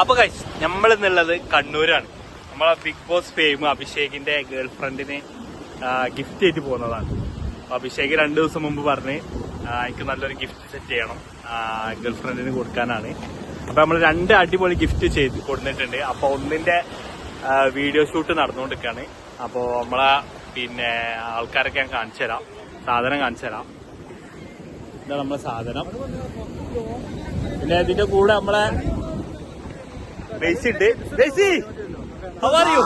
അപ്പൊ കൈസ് നമ്മൾ എന്നുള്ളത് കണ്ണൂരാണ്. നമ്മളെ ബിഗ് ബോസ് ഫെയിം അഭിഷേകിന്റെ ഗേൾ ഫ്രണ്ടിന് ഗിഫ്റ്റ് ചെയ്തി പോകുന്നതാണ്. അഭിഷേക് രണ്ടു ദിവസം മുമ്പ് പറഞ്ഞ് എനിക്ക് നല്ലൊരു ഗിഫ്റ്റ് സെറ്റ് ചെയ്യണം. ഗേൾ ഫ്രണ്ടിന് കൊടുക്കാനാണ്. അപ്പൊ നമ്മൾ രണ്ട് അടിപൊളി ഗിഫ്റ്റ് ചെയ്ത് കൊടുത്തിട്ടുണ്ട്. അപ്പൊ ഒന്നിന്റെ വീഡിയോ ഷൂട്ട് നടന്നുകൊണ്ടിരിക്കുകയാണ്. അപ്പോ നമ്മളെ പിന്നെ ആൾക്കാരൊക്കെ ഞാൻ കാണിച്ചു തരാം. സാധനം കാണിച്ചു തരാം. ഇതാണ് നമ്മളെ സാധനം. പിന്നെ ഇതിന്റെ കൂടെ നമ്മളെ ബേസി ഉണ്ട് ബേസി How are you?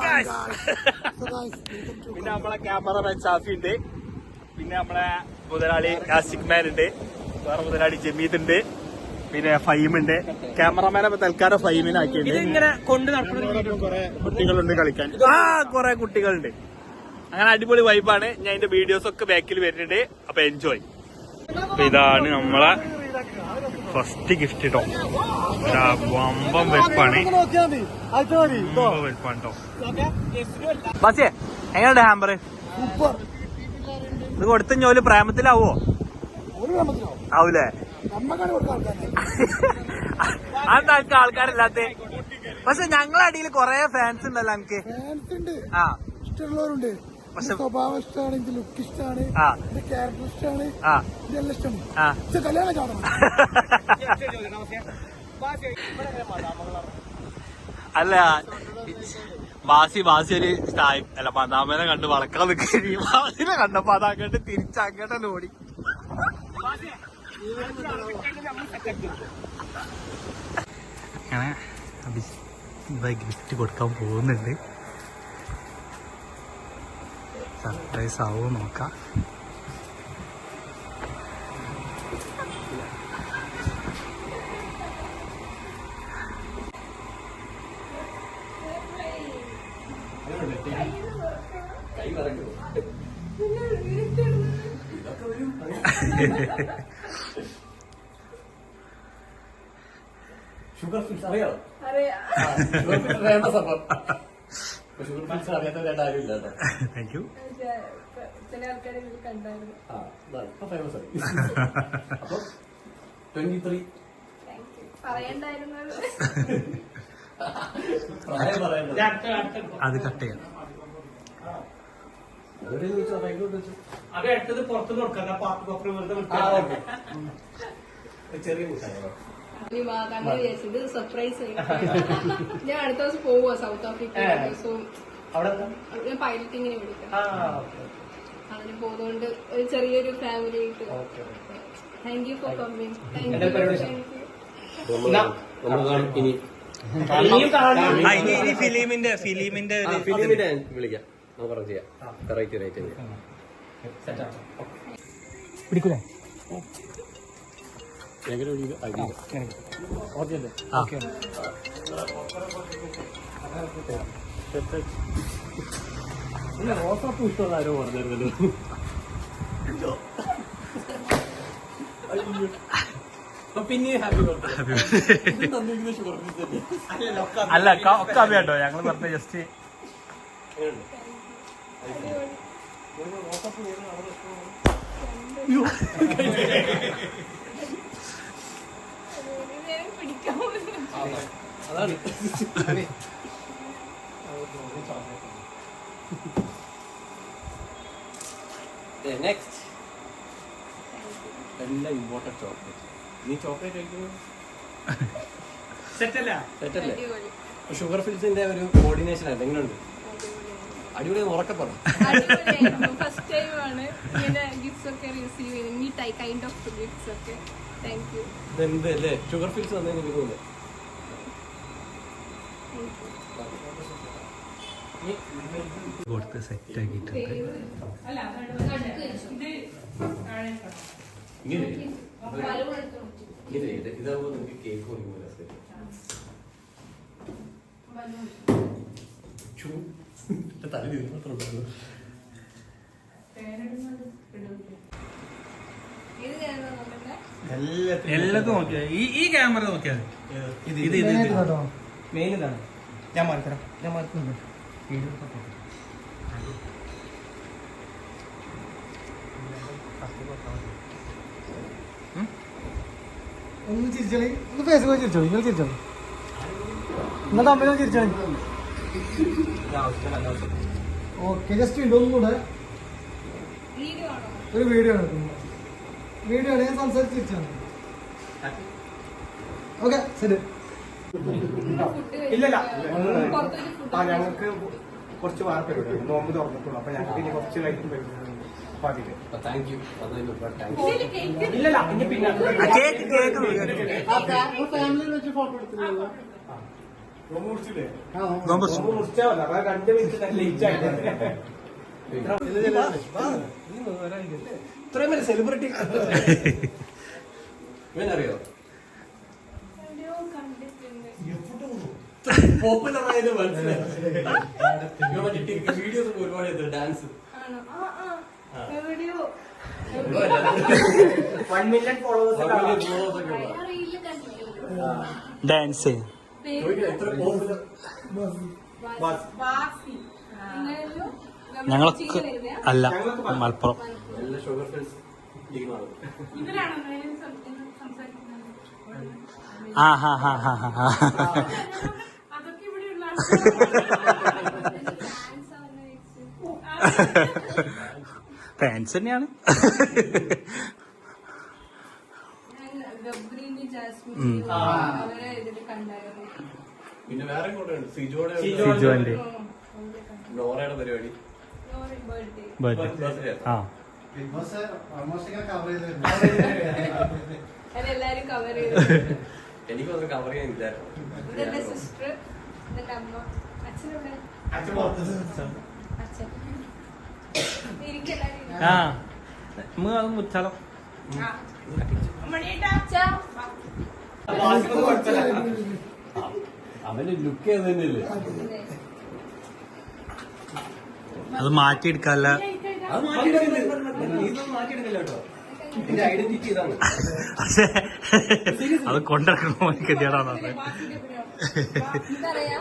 Guys. പിന്നെ നമ്മളെ ക്യാമറമാൻ ഷാഫി ഉണ്ട് പിന്നെ നമ്മളെ മുതലാളി കാസിക് മാൻ ഉണ്ട് വേറെ മുതലാളി ജമീദ് ഉണ്ട് പിന്നെ ഫൈം ഉണ്ട് ക്യാമറമാനെ തൽക്കാലം ഫൈമിനാക്കിയിട്ടുണ്ട് ഇങ്ങനെ കൊണ്ട് കുട്ടികളുണ്ട് കളിക്കാൻ. ആ കുറെ കുട്ടികളുണ്ട്. അങ്ങനെ അടിപൊളി വൈബാണ് ഞാൻ എന്റെ വീഡിയോസ് ഒക്കെ ബാക്കിൽ വരുന്നുണ്ട്. അപ്പൊ എൻജോയ് അപ്പൊ ഇതാണ് നമ്മളെ ഫസ്റ്റ് ഗിഫ്റ്റ് കേട്ടോ വമ്പം വെപ്പാണ്. വമ്പം വെപ്പാണ് കേട്ടോ എങ്ങനെയുണ്ട് ഹാമ്പർ ഇത് കൊടുത്ത ജോലി പ്രേമത്തിലാവോ? ആവൂലേ? അതൊക്കെ ആൾക്കാരില്ലാത്ത? പക്ഷെ ഞങ്ങളെ അടിയിൽ കൊറേ ഫാൻസ് ഉണ്ടല്ലോ എനിക്ക് ഉണ്ട്. ആ. ഇഷ്ടമുള്ളവരുണ്ട്. പക്ഷെ സ്വഭാവം ഇഷ്ടമാണ് എനിക്ക് ലുക്ക് ഇഷ്ടമാണ് എന്റെ ക്യാരക്ടർ ഇഷ്ടമാണ് ആ ഇതെല്ലാം ഇഷ്ടമാണ് ആ. പക്ഷെ കല്യാണം കാണണം അല്ല ബാസി ബാസി ഒരു സ്ഥായി അല്ല മദാമനെ കണ്ട് വളക്കാൻ നിൽക്കുകയും ബാസിനെ കണ്ടപ്പോ അതങ്ങോട്ട് തിരിച്ചങ്ങോട്ട് ഓടി. അങ്ങനെ ഗിഫ്റ്റ് കൊടുക്കാൻ പോകുന്നുണ്ട്. സർപ്രൈസ് ആവോ നോക്കാം ഷുഗർ ഫിൽസ് അറിയാം അറിയാം ഷുഗർ ഫിൽസ് വേണ്ട സംഭവം ഇപ്പൊ ഷുഗർ ഫിൽസ് അറിയാത്തവരായിട്ട് ആരും ഇല്ല കേട്ടോ താങ്ക് യു ചില ആൾക്കാരെ കണ്ടായിരുന്നു. ആ ഇതാണ്. ഇപ്പൊ ഫേമസ് ആയി. അപ്പൊ ട്വന്റി ത്രീ പ്രായം അത് കട്ട് ചെയ്യാം. ചോദിച്ചോ ചോദിച്ചു അത് എടുത്തത് പുറത്ത് കൊടുക്കാം പാട്ട് കോപ്പർ വെറുതെ ആ ചെറിയ മുട്ടായോ അങ്ങനെ വിചാരിച്ചത് സർപ്രൈസ് ഞാൻ അടുത്ത ദിവസം പോവുക സൗത്ത് ആഫ്രിക്ക. സോ? ഞാൻ പൈലറ്റിങ്ങിന് വിളിക്കാം. അതിന് പോകുന്നതുകൊണ്ട് ഒരു ചെറിയൊരു ഫാമിലി ആയിട്ട്. Thank you for coming thank? You ഇനി. ഫിലിമിന്റെ ഫിലിമിന്റെ ഫിലിമിന്റെ വിളിക്കാം. നമുക്ക് പറഞ്ഞു ചെയ്യാം. വെറൈറ്റി വെറൈറ്റി പിടിക്കൂലേ? എങ്ങനെ വിളിക്കും അടിയില്ല ഓക്കെ അല്ലേ? ആ. ഇല്ല റോസാപ്പൂ ഇഷ്ടമുള്ള ആരോ പറഞ്ഞായിരുന്നല്ലോ. പിന്നെ ഹാപ്പി ബർത്ത്ഡേ. അല്ല ഒക്കെ- അഭിയാട്ടോ ഞങ്ങൾ വെറുതെ ജസ്റ്റ് പിടിക്കാൻ അതാണ്. നെക്സ്റ്റ് എല്ലാം ഇമ്പോർട്ടന്റ് ചോക്ലേറ്റ് നീ ചോക്ലേറ്റ് കഴിക്കുന്നു സെറ്റല്ല അടിപൊളി. ഷുഗർ ഫിൽസിന്റെ ഒരു കോർഡിനേഷൻ ആയിട്ട് എങ്ങനെയുണ്ട് അടിപൊളി ഉറക്കെ പറഞ്ഞു ഫസ്റ്റ് ടൈം ആണ് ഇങ്ങനെ ഗിഫ്റ്റ്സ് ഒക്കെ റിസീവ് ചെയ്യുന്നത് ഈ കൈൻഡ് ഓഫ് ഗിഫ്റ്റ്സ് ഒക്കെ. താങ്ക് യു ഇതെന്ത് അല്ലേ? ഷുഗർ ഫിൽസ് വന്നതിന് എനിക്ക് തോന്നുന്നു കൊടുത്ത് സെറ്റ് ആക്കിയിട്ടുണ്ട് ഇങ്ങനെ ഇങ്ങനെ ഇത് ഇതാകുമ്പോൾ നിങ്ങൾക്ക് കേക്ക് കൊടുക്കുമ്പോൾ രസം തല ഇത് മാത്രം ഉണ്ടായിരുന്നു ഇത് സെറ്റ് ആക്കിയിട്ടുണ്ട് എല്ലാത്തും നോക്കിയാ ഈ ഈ ക്യാമറ നോക്കിയാൽ ഇത് ഇത് ഇത് ഇത്. മെയിൻ ഇതാണ് ഞാൻ മാറിക്കടാ ഞാൻ മാറിക്കുന്നുണ്ട് ഒന്ന് ചിരിച്ചോളി. ഒന്ന് ഫേസ് പോയി ചിരിച്ചോ നിങ്ങൾ ചിരിച്ചോ നിങ്ങൾ തമ്മിലും ചിരിച്ചോളി. ഓക്കെ ജസ്റ്റ് വീണ്ടും ആണോ ഒരു വീഡിയോ എടുക്കുന്നു. വീഡിയോ ആണ് ഞാൻ സംസാരിച്ച് ഓക്കെ ശരി ഇല്ലല്ല. ആ ഞങ്ങൾക്ക് കുറച്ച് വാർത്തയുണ്ട് നോമ്പ് തുറന്നിട്ടുള്ളൂ. അപ്പൊ ഞങ്ങൾക്ക് ഇനി കുറച്ച് അപ്പൊ അതിൽ ഇതിൽ കേക്ക്. ഇല്ലല്ല ഇനി പിന്നെ നോമ്പ് മുറിച്ചില്ലേ? നോമ്പ് നോമ്പ് മുറിച്ചാ മതി. അപ്പൊ രണ്ട് മിനിറ്റ് ലേറ്റ് ആയിട്ട് ഇത്രയും വരെ സെലിബ്രിറ്റി ഇവനറിയോ? പോപ്പുലർ ആയത് മനസ്സിലായി. ഇവൻ മറ്റേ വീഡിയോസ് ഒരുപാട് ചെയ്തു. ഡാൻസ് ഡാൻസ് എത്ര ഞങ്ങളൊക്കെ അല്ല മലപ്പുറം. ഇവരാണോ? സംസാരിക്കുന്നത്? ആ ഹാ ഹാ ഹാ ഹാ ഫാൻസ് തന്നെയാണ് പിന്നെ വേറെ സിജോന്റെ നോറയുടെ പരിപാടി ബർത്ത്ഡേ ആ കവർ ചെയ്തു. എനിക്ക് അതൊന്നും കവർ ചെയ്യാൻ ഇതെന്റെ ഇല്ലായിരുന്നു സിസ്റ്റർ ഇതെന്റെ അമ്മ. അച്ഛനെവിടെ? അച്ഛൻ ഇരിക്കെല്ലാരും ആ നമുക്ക് അത് മുച്ചാലോ അവന്റെ ലുക്ക് ചെയ്ത് തന്നെയല്ലേ? അത്. മാറ്റിയെടുക്കാല്ല. അത് കേട്ടോ? പക്ഷേ അത്. കൊണ്ടിറക്കണോ എനിക്ക് ഗതികേടാന്ന് പറഞ്ഞത് എന്തറിയാ